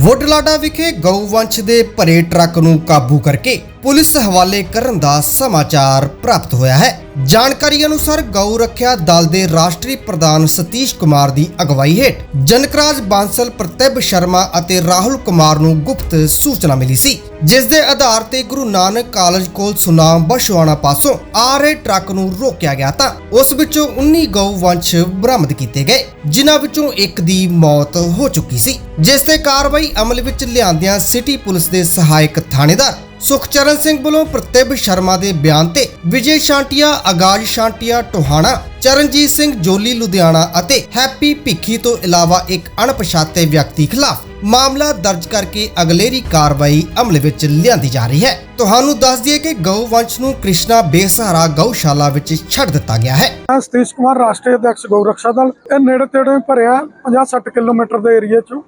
ਵੁੱਡਲਾਡਾ ਵਿਖੇ ਗਊ ਵੰਸ਼ ਦੇ ਭਰੇ ਟਰੱਕ ਨੂੰ ਕਾਬੂ ਕਰਕੇ ਪੁਲਿਸ ਹਵਾਲੇ ਕਰਨ ਦਾ ਸਮਾਚਾਰ ਪ੍ਰਾਪਤ ਹੋਇਆ ਹੈ। ਜਾਣਕਾਰੀ ਅਨੁਸਾਰ ਗਊ ਰੱਖਿਆ ਦਲ ਦੇ ਰਾਸ਼ਟਰੀ ਪ੍ਰਧਾਨ ਸਤੀਸ਼ ਕੁਮਾਰ ਦੀ ਅਗਵਾਈ ਹੇਠ ਜਨਕਰਾਜ ਬਾਂਸਲ ਪ੍ਰਤਿਭ ਸ਼ਰਮਾ ਅਤੇ ਰਾਹੁਲ ਕੁਮਾਰ ਨੂੰ ਗੁਪਤ ਸੂਚਨਾ ਮਿਲੀ ਸੀ। ਜਿਸ ਦੇ ਆਧਾਰ ਤੇ ਗੁਰੂ ਨਾਨਕ ਕਾਲਜ ਕੋਲ ਸੁਨਾਮ ਬਸ਼ਵਾਣਾ ਪਾਸੋਂ ਆ ਰਹੇ ਟਰੱਕ ਨੂੰ ਰੋਕਿਆ ਗਿਆ ਤਾਂ ਉਸ ਵਿੱਚੋਂ 19 ਗਊ ਵੰਸ਼ ਬਰਾਮਦ ਕੀਤੇ ਗਏ, ਜਿਨ੍ਹਾਂ ਵਿੱਚੋਂ ਇੱਕ ਦੀ ਮੌਤ ਹੋ ਚੁੱਕੀ ਸੀ। ਜਿਸ ਤੇ ਕਾਰਵਾਈ ਅਮਲ ਵਿੱਚ ਲਿਆਂਦਿਆਂ ਸਿਟੀ ਪੁਲਿਸ ਦੇ ਸਹਾਇਕ ਥਾਣੇਦਾਰ ਸੁਖਚਰਨ ਸਿੰਘ ਵੱਲੋਂ ਪ੍ਰਤਿਭ ਸ਼ਰਮਾ ਦੇ ਬਿਆਨ ਤੇ ਵਿਜੇ ਸ਼ਾਂਟੀਆ, ਆਗਾਜ ਸ਼ਾਂਟੀਆ, ਟੋਹਾਣਾ, ਚਰਨਜੀਤ ਸਿੰਘ ਜੋਲੀ, ਲੁਧਿਆਣਾ ਅਤੇ ਹੈਪੀ ਭਿੱਖੀ ਤੋਂ ਇਲਾਵਾ ਇੱਕ ਅਣਪਛਾਤੇ ਵਿਅਕਤੀ ਖਿਲਾਫ ਮਾਮਲਾ ਦਰਜ ਕਰਕੇ ਅਗਲੇਰੀ ਕਾਰਵਾਈ ਅਮਲ ਵਿੱਚ ਲਿਆਂਦੀ ਜਾ ਰਹੀ ਹੈ। ਤੁਹਾਨੂੰ ਦੱਸ ਦਈਏ ਕਿ ਗਊ ਵੰਸ਼ ਨੂੰ ਕ੍ਰਿਸ਼ਨਾ ਬੇਸਹਾਰਾ ਗਊਸ਼ਾਲਾ ਵਿੱਚ ਛੱਡ ਦਿੱਤਾ ਗਿਆ ਹੈ। ਮੈਂ ਸਤੀਸ਼ ਕੁਮਾਰ, ਰਾਸ਼ਟਰੀ ਅਧਿਕਸ਼ ਗਊ ਰੱਖਿਆ ਦਲ। ਇਹ ਨੇੜੇ ਤੇੜੇ ਭਰਿਆ 50-60 ਕਿਲੋਮੀਟਰ ਦੇ ਏਰੀਏ ਚ।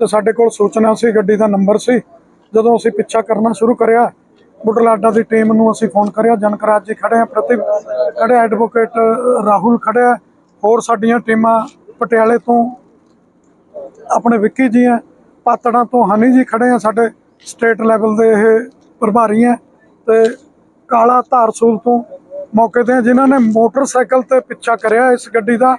ਤੇ ਸਾਡੇ ਕੋਲ ਸੂਚਨਾ ਸੀ, ਗੱਡੀ ਦਾ ਨੰਬਰ ਸੀ। ਜਦੋਂ ਅਸੀਂ ਪਿੱਛਾ ਕਰਨਾ ਸ਼ੁਰੂ ਕਰਿਆ ਬੁੱਢਲਾਡਾ ਦੀ ਟੀਮ ਨੂੰ ਅਸੀਂ ਫੋਨ ਕਰਿਆ ਜਨਕਰਾਜ ਜੀ ਖੜੇ ਆ ਪ੍ਰਤੀਪ ਖੜੇ ਐਡਵੋਕੇਟ ਰਾਹੁਲ ਖੜੇ ਹੋਰ ਸਾਡੀਆਂ ਟੀਮਾਂ ਪਟਿਆਲੇ ਤੋਂ ਆਪਣੇ ਵਿੱਕੀ ਜੀ ਆ ਪਾਤੜਾਂ ਤੋਂ ਹਨੀ ਜੀ ਖੜੇ ਆ ਸਾਡੇ ਸਟੇਟ ਲੈਵਲ ਦੇ ਇਹ ਪ੍ਰਭਾਰੀ ਆ ਤੇ ਕਾਲਾ ਧਾਰਸੂਲ ਤੋਂ ਮੌਕੇ ਤੇ ਆ, ਜਿਨ੍ਹਾਂ ਨੇ ਮੋਟਰਸਾਈਕਲ ਤੇ ਪਿੱਛਾ ਕਰਿਆ ਇਸ ਗੱਡੀ ਦਾ।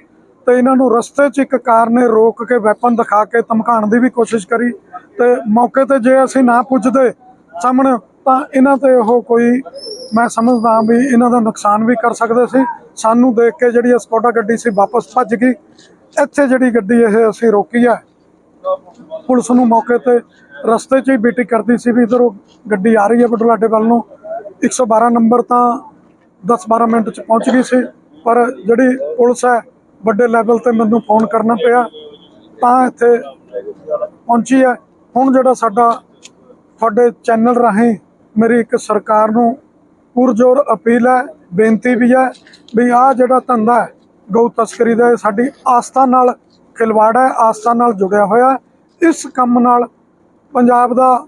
ਤੇ ਇਹਨਾਂ ਨੂੰ ਰਸਤੇ 'ਚ ਇੱਕ ਕਾਰ ਨੇ ਰੋਕ ਕੇ ਵੈਪਨ ਦਿਖਾ ਕੇ ਧਮਕਾਉਣ ਦੀ ਵੀ ਕੋਸ਼ਿਸ਼ ਕਰੀ ਤੇ ਮੌਕੇ ਤੇ ਜੇ ਅਸੀਂ ਨਾ ਪੁੱਜਦੇ ਸਾਹਮਣੇ ਤਾਂ ਇਹਨਾਂ ਤੇ ਉਹ ਕੋਈ, ਮੈਂ ਸਮਝਦਾ ਵੀ ਇਹਨਾਂ ਦਾ ਨੁਕਸਾਨ ਵੀ ਕਰ ਸਕਦੇ ਸੀ। ਸਾਨੂੰ ਦੇਖ ਕੇ ਜਿਹੜੀ ਇਹ ਸਕੋਡਾ ਗੱਡੀ ਸੀ ਵਾਪਸ ਭੱਜ ਗਈ। ਇੱਥੇ ਜਿਹੜੀ ਗੱਡੀ ਇਹ ਅਸੀਂ ਰੋਕੀ ਹੈ ਪੁਲਿਸ ਨੂੰ ਮੌਕੇ ਤੇ ਰਸਤੇ 'ਚ ਹੀ ਬੀਟੀ ਕਰਦੀ ਸੀ ਵੀ ਇਧਰੋਂ ਗੱਡੀ ਆ ਰਹੀ ਹੈ ਬਟਲਾਡੇ ਵੱਲ ਨੂੰ। 112 ਨੰਬਰ ਤਾਂ 10-12 ਮਿੰਟ 'ਚ ਪਹੁੰਚ ਗਈ ਸੀ, ਪਰ ਜਿਹੜੀ ਪੁਲਿਸ ਹੈ ਵੱਡੇ ਲੈਵਲ ਤੇ ਮੈਨੂੰ ਫੋਨ ਕਰਨਾ ਪਿਆ, ਤਾਂ ਇੱਥੇ ਪਹੁੰਚੀ ਹੈ। ਹੁਣ ਜਿਹੜਾ ਸਾਡਾ ਤੁਹਾਡੇ ਚੈਨਲ ਰਾਹੀਂ ਮੇਰੀ ਇੱਕ ਸਰਕਾਰ ਨੂੰ ਪੁਰਜੋਰ ਅਪੀਲ ਹੈ, ਬੇਨਤੀ ਵੀ ਹੈ ਵੀ ਆਹ ਜਿਹੜਾ ਧੰਦਾ ਹੈ, ਗਊ ਤਸਕਰੀ ਦਾ, ਇਹ ਸਾਡੀ ਆਸਥਾ ਨਾਲ ਖਿਲਵਾੜ ਹੈ, ਆਸਥਾ ਨਾਲ ਜੁੜਿਆ ਹੋਇਆ ਇਸ ਕੰਮ ਨਾਲ ਪੰਜਾਬ ਦਾ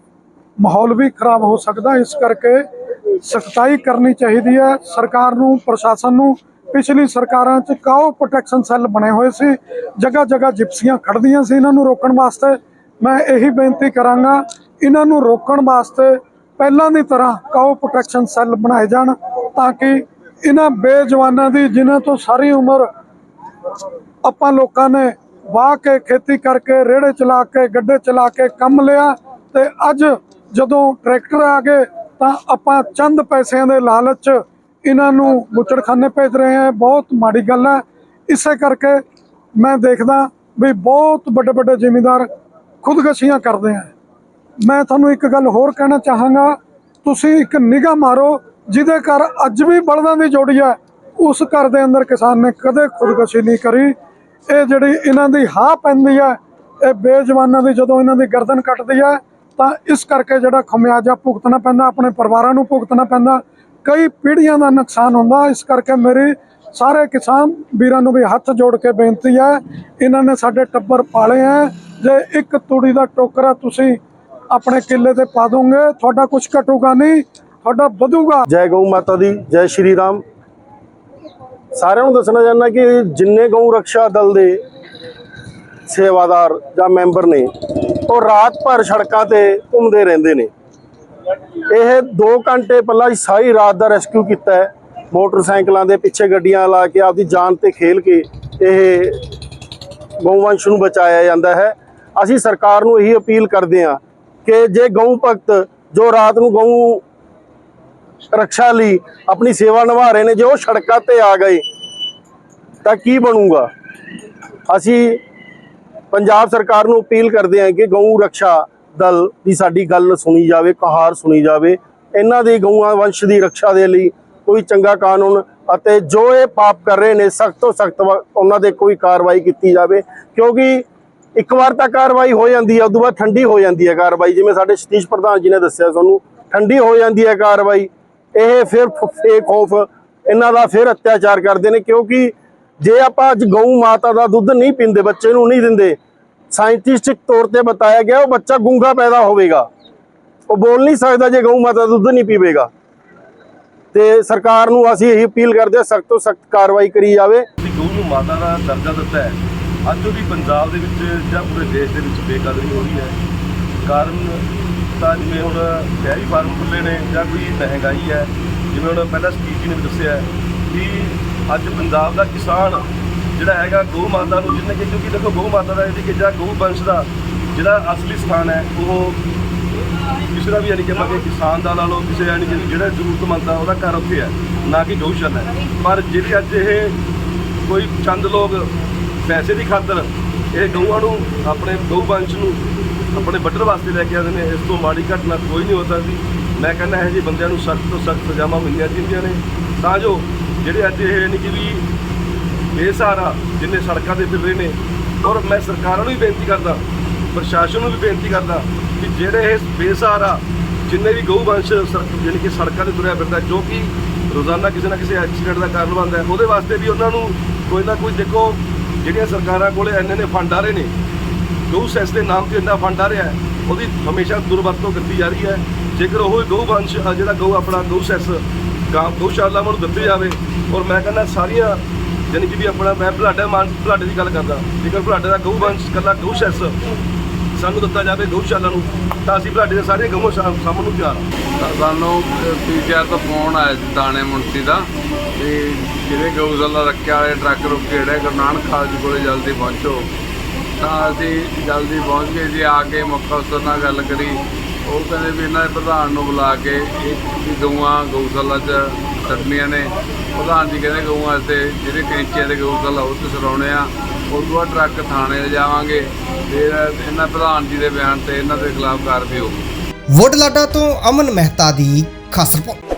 ਮਾਹੌਲ ਵੀ ਖਰਾਬ ਹੋ ਸਕਦਾ ਇਸ ਕਰਕੇ ਸਖਤਾਈ ਕਰਨੀ ਚਾਹੀਦੀ ਹੈ। ਸਰਕਾਰ ਨੂੰ, ਪ੍ਰਸ਼ਾਸਨ ਨੂੰ ਪਿਛਲੀ ਸਰਕਾਰਾਂ 'ਚ ਕਾਓ ਪ੍ਰੋਟੈਕਸ਼ਨ ਸੈੱਲ ਬਣੇ ਹੋਏ ਸੀ ਜਗ੍ਹਾ ਜਗ੍ਹਾ ਜਿਪਸੀਆਂ ਖੜਦੀਆਂ ਸੀ ਇਹਨਾਂ ਨੂੰ ਰੋਕਣ ਵਾਸਤੇ। ਮੈਂ ਇਹੀ ਬੇਨਤੀ ਕਰਾਂਗਾ, ਇਹਨਾਂ ਨੂੰ ਰੋਕਣ ਵਾਸਤੇ ਪਹਿਲਾਂ ਦੀ ਤਰ੍ਹਾਂ ਕਾਓ ਪ੍ਰੋਟੈਕਸ਼ਨ ਸੈੱਲ ਬਣਾਏ ਜਾਣ, ਤਾਂ ਕਿ ਇਹਨਾਂ ਬੇਜਵਾਨਾਂ ਦੀ, ਜਿਨ੍ਹਾਂ ਤੋਂ ਸਾਰੀ ਉਮਰ ਆਪਾਂ ਲੋਕਾਂ ਨੇ ਵਾਹ ਕੇ ਖੇਤੀ ਕਰਕੇ, ਰੇੜੇ ਚਲਾ ਕੇ, ਗੱਡੇ ਚਲਾ ਕੇ ਕੰਮ ਲਿਆ, ਤੇ ਅੱਜ ਜਦੋਂ ਟਰੈਕਟਰ ਆ ਗਏ, ਤਾਂ ਆਪਾਂ ਚੰਦ ਪੈਸਿਆਂ ਦੇ ਲਾਲਚ ਇਹਨਾਂ ਨੂੰ ਬੁੱਚੜਖਾਨੇ ਭੇਜ ਰਹੇ ਹਾਂ। ਬਹੁਤ ਮਾੜੀ ਗੱਲ ਹੈ। ਇਸੇ ਕਰਕੇ ਮੈਂ ਦੇਖਦਾ ਵੀ ਬਹੁਤ ਵੱਡੇ ਵੱਡੇ ਜ਼ਿਮੀਂਦਾਰ ਖੁਦਕਸ਼ੀਆਂ ਕਰਦੇ ਆ। ਮੈਂ ਤੁਹਾਨੂੰ ਇੱਕ ਗੱਲ ਹੋਰ ਕਹਿਣਾ ਚਾਹਾਂਗਾ। ਤੁਸੀਂ ਇੱਕ ਨਿਗਾਹ ਮਾਰੋ, ਜਿਹਦੇ ਘਰ ਅੱਜ ਵੀ ਬਲਦਾਂ ਦੀ ਜੋੜੀ ਹੈ ਉਸ ਘਰ ਦੇ ਅੰਦਰ ਕਿਸਾਨ ਨੇ ਕਦੇ ਖੁਦਕਸ਼ੀ ਨਹੀਂ ਕਰੀ। ਇਹ ਜਿਹੜੀ ਇਹਨਾਂ ਦੀ ਹਾਂ ਪੈਂਦੀ ਹੈ ਇਹ ਬੇਜਵਾਨਾਂ ਦੀ ਜਦੋਂ ਇਹਨਾਂ ਦੀ ਗਰਦਨ ਕੱਟਦੀ ਹੈ ਤਾਂ ਇਸ ਕਰਕੇ ਜਿਹੜਾ ਖਮਿਆਜਾ ਭੁਗਤਣਾ ਪੈਂਦਾ, ਆਪਣੇ ਪਰਿਵਾਰਾਂ ਨੂੰ ਭੁਗਤਣਾ ਪੈਂਦਾ। ਕਈ ਪੀੜ੍ਹੀਆਂ ਦਾ ਨੁਕਸਾਨ ਹੁੰਦਾ ਇਸ ਕਰਕੇ ਮੇਰੀ ਸਾਰੇ ਕਿਸਾਨ ਵੀਰਾਂ ਨੂੰ ਵੀ ਹੱਥ ਜੋੜ ਕੇ ਬੇਨਤੀ ਹੈ, ਇਹਨਾਂ ਨੇ ਸਾਡੇ ਟੱਬਰ ਪਾਲੇ ਹੈ। ਜੇ ਇੱਕ ਤੂੜੀ ਦਾ ਟੋਕਰਾ ਤੁਸੀਂ ਆਪਣੇ ਕਿੱਲੇ ਤੇ ਪਾ ਦੋਗੇ, ਤੁਹਾਡਾ ਕੁਝ ਘਟੂਗਾ ਨਹੀਂ, ਤੁਹਾਡਾ ਵਧੂਗਾ। ਜੈ ਗਊ ਮਾਤਾ ਦੀ, ਜੈ ਸ਼੍ਰੀ ਰਾਮ। ਸਾਰਿਆਂ ਨੂੰ ਦੱਸਣਾ ਚਾਹੁੰਦਾ ਕਿ ਜਿੰਨੇ ਗਊ ਰੱਖਿਆ ਦਲ ਦੇ ਸੇਵਾਦਾਰ ਜਾਂ ਮੈਂਬਰ ਨੇ, ਉਹ ਰਾਤ ਭਰ ਸੜਕਾਂ ਤੇ ਘੁੰਮਦੇ ਰਹਿੰਦੇ ਨੇ। ਇਹ 2 ਘੰਟੇ ਪਹਿਲਾਂ ਸਾਰੀ ਰਾਤ ਦਾ ਰੈਸਕਿਊ ਕੀਤਾ ਹੈ। ਮੋਟਰਸਾਈਕਲਾਂ ਦੇ ਪਿੱਛੇ ਗੱਡੀਆਂ ਲਾ ਕੇ ਆਪਦੀ ਜਾਨ ਤੇ ਖੇਲ ਕੇ ਇਹ ਗਊਵੰਸ਼ ਨੂੰ ਬਚਾਇਆ ਜਾਂਦਾ ਹੈ। ਅਸੀਂ ਸਰਕਾਰ ਨੂੰ ਇਹੀ ਅਪੀਲ ਕਰਦੇ ਹਾਂ ਕਿ ਜੇ ਗਊ ਭਗਤ ਜੋ ਰਾਤ ਨੂੰ ਗਊ ਰੱਖਿਆ ਲਈ ਆਪਣੀ ਸੇਵਾ ਨਿਭਾ ਰਹੇ ਨੇ, ਜੇ ਉਹ ਸੜਕਾਂ ਤੇ ਆ ਗਏ, ਤਾਂ ਕੀ ਬਣੂਗਾ? ਅਸੀਂ ਪੰਜਾਬ ਸਰਕਾਰ ਨੂੰ ਅਪੀਲ ਕਰਦੇ ਹਾਂ ਕਿ ਗਊ ਰੱਖਿਆ ਦਲ ਦੀ ਸਾਡੀ ਗੱਲ ਸੁਣੀ ਜਾਵੇ, ਕਹਾਰ ਸੁਣੀ ਜਾਵੇ, ਇਹਨਾਂ ਦੀ ਗਊਆਂ ਵੰਸ਼ ਦੀ ਰੱਖਿਆ ਦੇ ਲਈ ਕੋਈ ਚੰਗਾ ਕਾਨੂੰਨ ਅਤੇ ਜੋ ਇਹ ਪਾਪ ਕਰ ਰਹੇ ਨੇ, ਸਖਤ ਤੋਂ ਸਖਤ ਉਹਨਾਂ ਦੇ ਕੋਈ ਕਾਰਵਾਈ ਕੀਤੀ ਜਾਵੇ। ਕਿਉਂਕਿ ਇੱਕ ਵਾਰ ਤਾਂ ਕਾਰਵਾਈ ਹੋ ਜਾਂਦੀ ਹੈ ਉਦੋਂ ਬਾਅਦ ਠੰਡੀ ਹੋ ਜਾਂਦੀ ਹੈ ਕਾਰਵਾਈ। ਜਿਵੇਂ ਸਾਡੇ ਸਤੀਸ਼ ਪ੍ਰਧਾਨ ਜੀ ਨੇ ਦੱਸਿਆ ਤੁਹਾਨੂੰ ਠੰਡੀ ਹੋ ਜਾਂਦੀ ਹੈ ਕਾਰਵਾਈ। ਇਹ ਫਿਰ ਫੇਕ ਖੌਫ, ਇਹਨਾਂ ਦਾ ਫਿਰ ਅਤਿਆਚਾਰ ਕਰਦੇ ਨੇ ਕਿਉਂਕਿ ਜੇ ਆਪਾਂ ਅੱਜ ਗਊ ਮਾਤਾ ਦਾ ਦੁੱਧ ਨਹੀਂ ਪੀਂਦੇ, ਬੱਚੇ ਨੂੰ ਨਹੀਂ ਦਿੰਦੇ ਸਾਇੰਟਿਸਟਿਕ ਤੌਰ ਤੇ ਬਤਾਇਆ ਗਿਆ, ਉਹ ਬੱਚਾ ਗੁੰਗਾ ਪੈਦਾ ਹੋਵੇਗਾ। ਉਹ ਬੋਲ ਨਹੀਂ ਸਕਦਾ ਜੇ ਗਊ ਮਾਤਾ ਦੁੱਧ ਨਹੀਂ ਪੀਵੇਗਾ। ਤੇ ਸਰਕਾਰ ਨੂੰ ਅਸੀਂ ਇਹੀ ਅਪੀਲ ਕਰਦੇ ਹਾਂ, ਸਖਤ ਤੋਂ ਸਖਤ ਕਾਰਵਾਈ ਕਰੀ ਜਾਵੇ। ਗਊ ਨੂੰ ਮਾਤਾ ਦਾ ਦਰਜਾ ਦਿੱਤਾ ਹੈ। ਅੱਜ ਵੀ ਪੰਜਾਬ ਦੇ ਵਿੱਚ ਜਾਂ ਪੂਰੇ ਦੇਸ਼ ਦੇ ਵਿੱਚ ਬੇਕਦਰੀ ਹੋ ਰਹੀ ਹੈ। ਕਾਰਨ ਤਾਂ ਜਿਵੇਂ ਹੁਣ ਡੈਰੀ ਫਾਰਮ ਖੁੱਲੇ ਨੇ ਜਾਂ ਕੋਈ ਮਹਿੰਗਾਈ ਹੈ, ਜਿਵੇਂ ਹੁਣ ਪਹਿਲਾਂ ਸਪੀਚ ਨੇ ਵੀ ਦੱਸਿਆ ਕਿ ਅੱਜ ਪੰਜਾਬ ਦਾ ਕਿਸਾਨ ਜਿਹੜਾ ਹੈਗਾ ਗਊ ਮਾਤਾ ਨੂੰ ਜਿਹਨੇ ਕਿ ਕਿਉਂਕਿ ਦੇਖੋ ਗਊ ਮਾਤਾ ਦਾ ਇਹਦੀ ਕਿ ਜਾਂ ਗਊ ਵੰਸ਼ ਦਾ ਜਿਹੜਾ ਅਸਲੀ ਸਥਾਨ ਹੈ, ਉਹ ਕਿਸੇ ਦਾ ਵੀ ਯਾਨੀ ਕਿ ਆਪਾਂ ਕਿ ਕਿਸਾਨ ਦਾ ਲਾ ਲਓ, ਕਿਸੇ ਯਾਨੀ ਕਿ ਜਿਹੜਾ ਜ਼ਰੂਰਤਮੰਦ ਆ ਉਹਦਾ ਘਰ ਉੱਥੇ ਹੈ, ਨਾ ਕਿ ਗਊਸ਼ਾਲਾ ਹੈ। ਪਰ ਜਿਹੜੀ ਅੱਜ ਇਹ ਕੋਈ ਚੰਦ ਲੋਕ ਪੈਸੇ ਦੀ ਖਾਤਰ ਇਹ ਗਊਆਂ ਨੂੰ, ਆਪਣੇ ਗਊ ਵੰਸ਼ ਨੂੰ ਆਪਣੇ ਵੱਢਣ ਵਾਸਤੇ ਲੈ ਕੇ ਆਉਂਦੇ ਨੇ, ਇਸ ਤੋਂ ਮਾੜੀ ਘਟਨਾ ਕੋਈ ਨਹੀਂ ਹੋ ਸਕਦੀ। ਮੈਂ ਕਹਿੰਦਾ ਇਹ ਜਿਹੇ ਬੰਦਿਆਂ ਨੂੰ ਸਖਤ ਤੋਂ ਸਖਤ ਸਜ਼ਾਵਾਂ ਮਿਲਣੀਆਂ ਚਾਹੀਦੀਆਂ ਨੇ। ਤਾਂ ਜੋ ਜਿਹੜੇ ਅੱਜ ਇਹ ਯਾਨੀ ਕਿ ਵੀ ਬੇਸਹਾਰਾ ਜਿੰਨੇ ਸੜਕਾਂ ਤੇ ਫਿਰ ਰਹੇ ਨੇ, ਔਰ ਮੈਂ ਸਰਕਾਰਾਂ ਨੂੰ ਵੀ ਬੇਨਤੀ ਕਰਦਾ, ਪ੍ਰਸ਼ਾਸਨ ਨੂੰ ਵੀ ਬੇਨਤੀ ਕਰਦਾ ਕਿ ਜਿਹੜੇ ਇਹ ਬੇਸਹਾਰਾ ਜਿੰਨੇ ਵੀ ਗਊ ਵੰਸ਼ ਸੜਕ ਕਿ ਸੜਕਾਂ ਤੇ ਤੁਰਿਆ ਫਿਰਦਾ, ਜੋ ਕਿ ਰੋਜ਼ਾਨਾ ਕਿਸੇ ਨਾ ਕਿਸੇ ਐਕਸੀਡੈਂਟ ਦਾ ਕਾਰਨ ਬਣਦਾ ਹੈ, ਉਹਦੇ ਵਾਸਤੇ ਵੀ ਉਹਨਾਂ ਨੂੰ ਕੋਈ ਨਾ ਕੋਈ ਦੇਖੋ, ਜਿਹੜੀਆਂ ਸਰਕਾਰਾਂ ਕੋਲੇ ਇੰਨੇ ਨੇ ਫੰਡ ਆ ਰਹੇ ਨੇ, ਗਊ ਸੈਸ ਦੇ ਨਾਮ ਤੇ ਇੰਨਾ ਫੰਡ ਆ ਰਿਹਾ ਹੈ, ਉਹਦੀ ਹਮੇਸ਼ਾ ਦੁਰਵਰਤੋਂ ਕੀਤੀ ਜਾ ਰਹੀ ਹੈ। ਜੇਕਰ ਉਹ ਗਊ ਵੰਸ਼, ਜਿਹੜਾ ਗਊ ਆਪਣਾ ਗਊ ਸੈਸ, ਗਾਂ ਗਊਸ਼ਾਲਾ ਨੂੰ ਦਿੱਤੀ ਜਾਵੇ, ਔਰ ਮੈਂ ਕਹਿੰਦਾ ਸਾਰੀਆਂ ਯਾਨੀ ਕਿ ਵੀ ਆਪਣਾ ਮੈਂ ਭਲਾਡਾ ਮਾਨ ਬਲਾਡੇ ਦੀ ਗੱਲ ਕਰਦਾ। ਜੇਕਰ ਭਲਾਡੇ ਦਾ ਗਊ ਵੰਸ਼ ਕੱਲਾ ਗਊ ਸੈਸ ਸਾਨੂੰ ਦਿੱਤਾ ਜਾਵੇ ਗਊਸ਼ਾਲਾ ਨੂੰ, ਤਾਂ ਅਸੀਂ ਬਲਾਡੇ ਦੇ ਸਾਰੇ ਗਊ ਸਾਹਮਣੇ ਨੂੰ ਤਿਆਰ ਤਾਂ ਸਾਨੂੰ ਪੀਸੀਆਰ ਤੋਂ ਫੋਨ ਆਇਆ ਸੀ ਦਾਣੇ ਮੁੰਸੀ ਦਾ। ਤੇ ਜਿਹੜੇ ਗਊਸ਼ਾਲਾ ਰੱਖਿਆ ਵਾਲੇ ਟਰੱਕ ਕੇ ਜਿਹੜੇ, ਗੁਰੂ ਨਾਨਕ ਕਾਲਜ ਕੋਲੇ ਜਲਦੀ ਪਹੁੰਚੋ। ਤਾਂ ਅਸੀਂ ਜਲਦੀ ਪਹੁੰਚ ਗਏ ਜੀ, ਆ ਕੇ ਮੁੱਖ ਅਫਸਰ ਨਾਲ ਗੱਲ ਕਰੀ। ਉਹ ਕਹਿੰਦੇ ਵੀ ਇਹਨਾਂ ਦੇ ਪ੍ਰਧਾਨ ਨੂੰ ਬੁਲਾ ਕੇ ਇੱਕ ਗਊਆਂ ਗਊਸ਼ਾਲਾ 'ਚ ਛੱਡਣੀਆਂ ਨੇ। ਪ੍ਰਧਾਨ ਜੀ ਕਹਿੰਦੇ ਗਊਆਂ ਵਾਸਤੇ ਜਿਹੜੇ ਕੈਂਚੀਆਂ ਦੇ ਗਊਸ਼ਾਲਾ ਉਹ 'ਚ ਛਡਾਉਣੇ ਆ, ਉਦੋਂ ਤੋਂ ਟਰੱਕ ਥਾਣੇ ਲਿਜਾਵਾਂਗੇ। ਫਿਰ ਇਹਨਾਂ ਪ੍ਰਧਾਨ ਜੀ ਦੇ ਬਿਆਨ ਤੇ ਇਹਨਾਂ ਦੇ ਖਿਲਾਫ ਕਾਰਵਾਈ ਹੋਊਗੀ। ਵੁੱਡਲਾਡਾ ਤੋਂ ਅਮਨ ਮਹਿਤਾ ਦੀ ਖਾਸ ਰਿਪੋਰਟ।